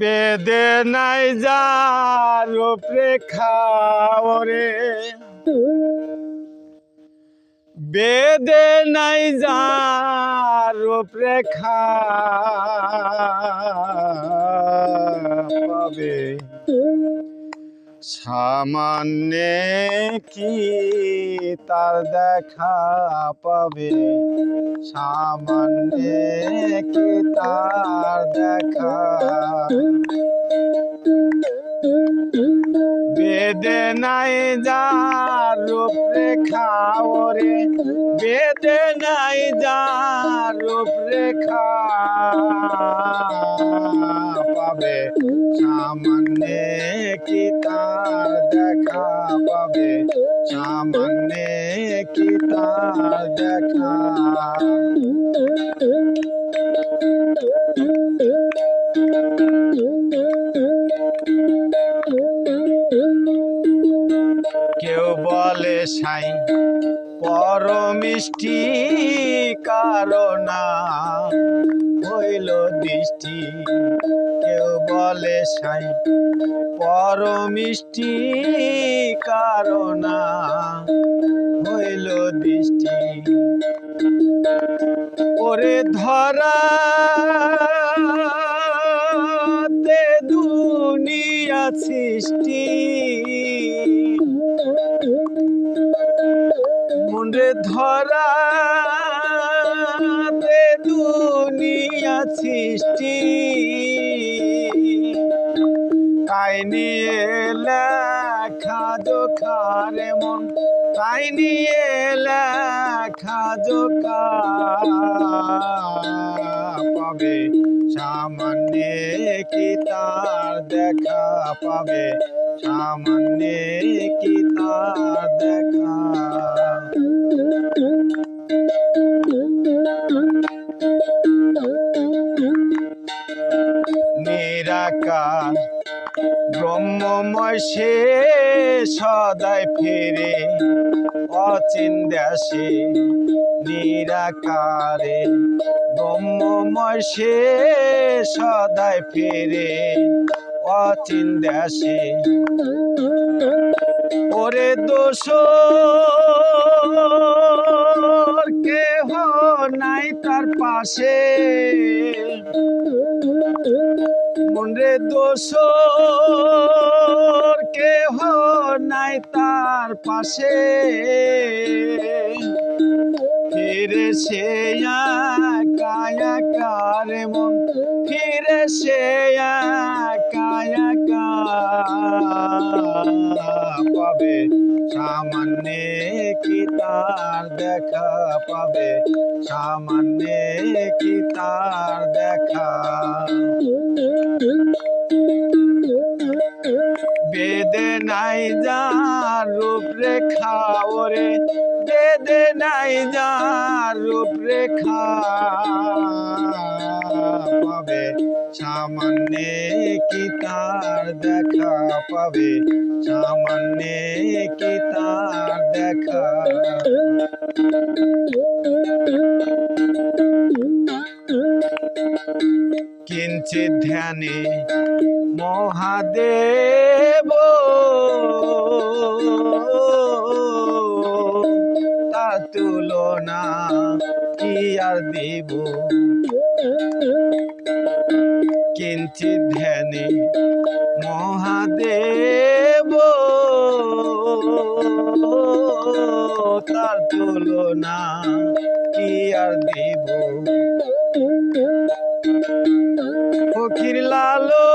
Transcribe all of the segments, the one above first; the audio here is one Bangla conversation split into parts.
বেদে নাই যার রেখা রে বেদে নাই যার রেখা পাবে। সামান্য কি তার দেখা পাবে? সামান্য কি তার দেখা? বেদে নাই যার রূপ ওরে, বেদে নাই যার রূপ পাবে সামান্য কি তার দেখা? পাবে সামান্য কি তার দেখা? সাই পর মিষ্টি কারণা হইল দৃষ্টি। কেউ বলে, সাই পর মিষ্টি কারণা হইল দৃষ্টি। ওরে ধরা দুনিয়া সৃষ্টি। মুন্ডে ধরা দুনিয়া সৃষ্টি। তাই নিয়ে লেখা জোখারে মন তাই নিয়ে লেখা জোখা পাবে সামান্য কি তার দেখা পাবে? সামান্য কি তার দেখা ব্রহ্মময় সে সদাই ফিরে, অচিন দেশে, নিরাকারে। ব্রহ্মময় সে সদাই ফিরে, অচিন দেশে। ওরে দোষ কেহ নাই তার পাশে। মনরে দোষ কেহ নাই তার পাশে। ফিরে সে কায়া কার মন ফিরে সে কায়া পাবে। সামান্য কি তার দেখা পাবে? সামান্য কি তার দেখা? বেদে নাই যার রূপ রেখা ওরে। বেদে নাই যার রূপ রেখা পাবে। সামান্য কি তার দেখা পাবে? সামান্য কি তার দেখা কিঞ্চিত ধ্যানে মহাদেব তার তুলনা কি আর দেব? কিঞ্চিত ধ্যানে মহাদেব, তার তুলনা কি আর দেব? ফকির লালো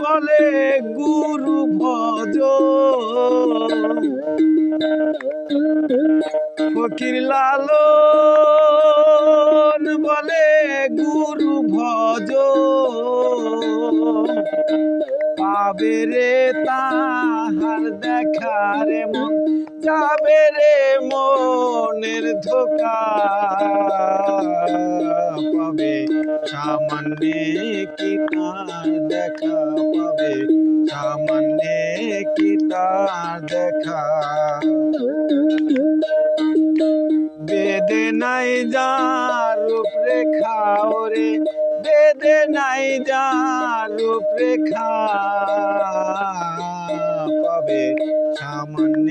বলে গুরু ভজ। ফকির লালো পাবে রে তাহার দেখারে মন, যাবে রে মনের ধোকা পাবে। সামান্য কি তার দেখা পাবে? সামান্যে কি তার দেখা? বেদে নাই যার রূপ রেখা রেখা ওরে বেদে নাই যার রূপরেখা। পাবে সামান্য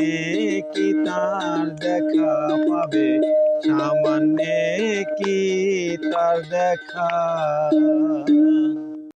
কি তার দেখা? পাবে সামান্য কি তার দেখা?